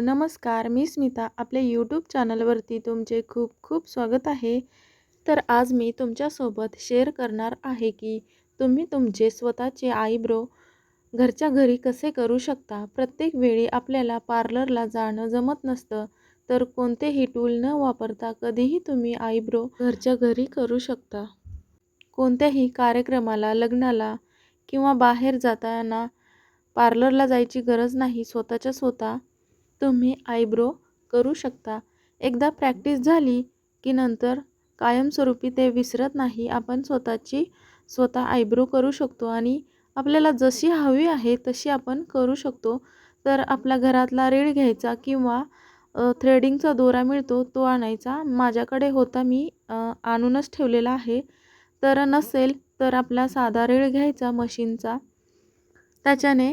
नमस्कार मी स्मिता. आपल्या यूट्यूब चॅनलवरती तुमचे खूप खूप स्वागत आहे. तर आज मी तुमच्यासोबत शेअर करणार आहे की तुम्ही तुमचे स्वतःचे आयब्रो घरच्या घरी कसे करू शकता? प्रत्येक वेळी आपल्याला पार्लरला जाणं जमत नसतं. तर कोणतेही टूल न वापरता कधीही तुम्ही आयब्रो घरच्या घरी करू शकता. कोणत्याही कार्यक्रमाला लग्नाला किंवा बाहेर जाताना पार्लरला जायची गरज नाही. स्वतःच्या स्वतः तुम्ही आयब्रो करू शकता. एकदा प्रॅक्टिस झाली की नंतर कायमस्वरूपी ते विसरत नाही. आपण स्वतःची स्वतः आयब्रो करू शकतो आणि आपल्याला जशी हवी आहे तशी आपण करू शकतो. तर आपल्या घरातला रेड घ्यायचा किंवा थ्रेडिंगचा दोरा मिळतो तो आणायचा. माझ्याकडे होता मी आणूनच ठेवलेला आहे. तर नसेल तर आपला साधा रेळ घ्यायचा मशीनचा. त्याच्याने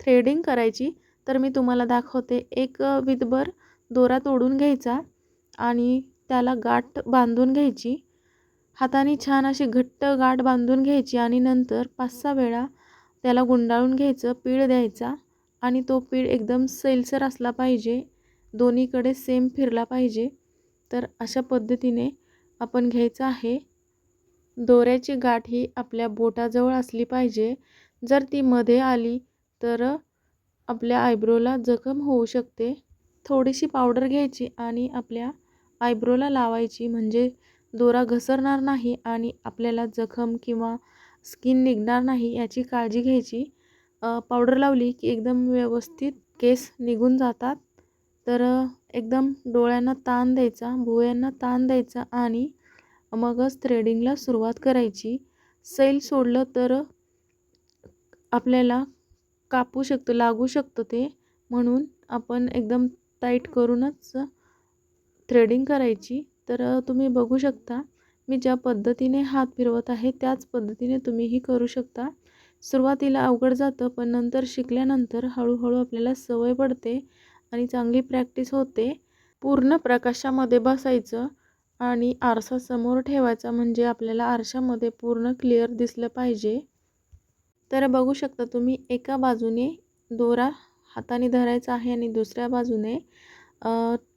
थ्रेडिंग करायची. तर मी तुम्हाला दाखवते. एक विधभर दोरा तोडून घ्यायचा आणि त्याला गाठ बांधून घ्यायची. हाताने छान अशी घट्ट गाठ बांधून घ्यायची आणि नंतर पाच सहा वेळा त्याला गुंडाळून घ्यायचं पीळ द्यायचा आणि तो पीळ एकदम सैलसर असला पाहिजे. दोन्हीकडे सेम फिरला पाहिजे. तर अशा पद्धतीने आपण घ्यायचं आहे. दोऱ्याची गाठ ही आपल्या बोटाजवळ असली पाहिजे. जर ती मध्ये आली तर आपल्या आयब्रोला जखम होऊ शकते. थोडीशी पावडर घ्यायची आणि आपल्या आयब्रोला लावायची. म्हणजे दोरा घसरणार नाही आणि आपल्याला जखम किंवा स्किन निघणार नाही याची काळजी घ्यायची. पावडर लावली की एकदम व्यवस्थित केस निघून जातात. तर एकदम डोळ्यांना ताण द्यायचा भुवयांना ताण द्यायचा आणि मगच थ्रेडिंगला सुरुवात करायची. सैल सोडलं तर आपल्याला कापू शकतो लागू शकतो ते. म्हणून आपण एकदम टाईट करूनच थ्रेडिंग करायची. तर तुम्ही बघू शकता मी ज्या पद्धतीने हात फिरवत आहे त्याच पद्धतीने तुम्हीही करू शकता. सुरुवातीला अवघड जातं पण नंतर शिकल्यानंतर हळूहळू आपल्याला सवय पडते आणि चांगली प्रॅक्टिस होते. पूर्ण प्रकाशामध्ये बसायचं आणि आरसा समोर ठेवायचा म्हणजे आपल्याला आरशामध्ये पूर्ण क्लिअर दिसलं पाहिजे. तर बघू शकता तुम्ही एका बाजूने दोरा हाताने धरायचा आहे आणि दुसऱ्या बाजूने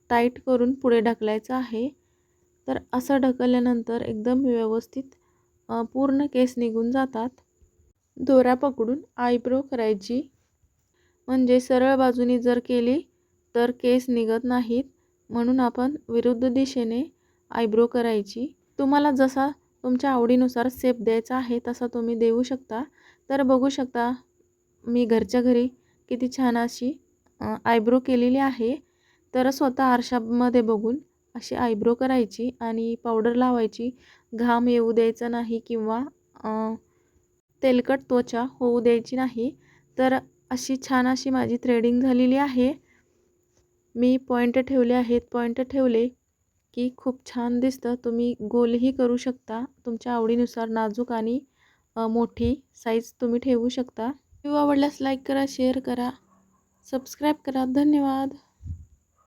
टाईट करून पुढे ढकलायचं आहे. तर असं ढकलल्यानंतर एकदम व्यवस्थित पूर्ण केस निघून जातात. दोऱ्या पकडून आयब्रो करायची. म्हणजे सरळ बाजूने जर केली तर केस निघत नाहीत म्हणून आपण विरुद्ध दिशेने आयब्रो करायची. तुम्हाला जसा तुमच्या आवडीनुसार सेप द्यायचा आहे तसा तुम्ही देऊ शकता. तर बघू शकता मी घरच्या घरी किती छान अशी आयब्रो केलेली आहे. तर स्वतः आरशामध्ये बघून अशी आयब्रो करायची आणि पावडर लावायची. घाम येऊ द्यायचा नाही किंवा तेलकट त्वचा होऊ द्यायची नाही. तर अशी छान अशी माझी थ्रेडिंग झालेली आहे. मी पॉईंट ठेवले आहेत पॉईंट ठेवले. की खूप छान दिसतं. तुम्ही गोलही करू शकता. तुमच्या आवडीनुसार नाजूक आणि मोठी साईज तुम्ही ठेवू शकता. व्हिडिओ आवडल्यास लाईक करा शेअर करा सबस्क्राईब करा. धन्यवाद.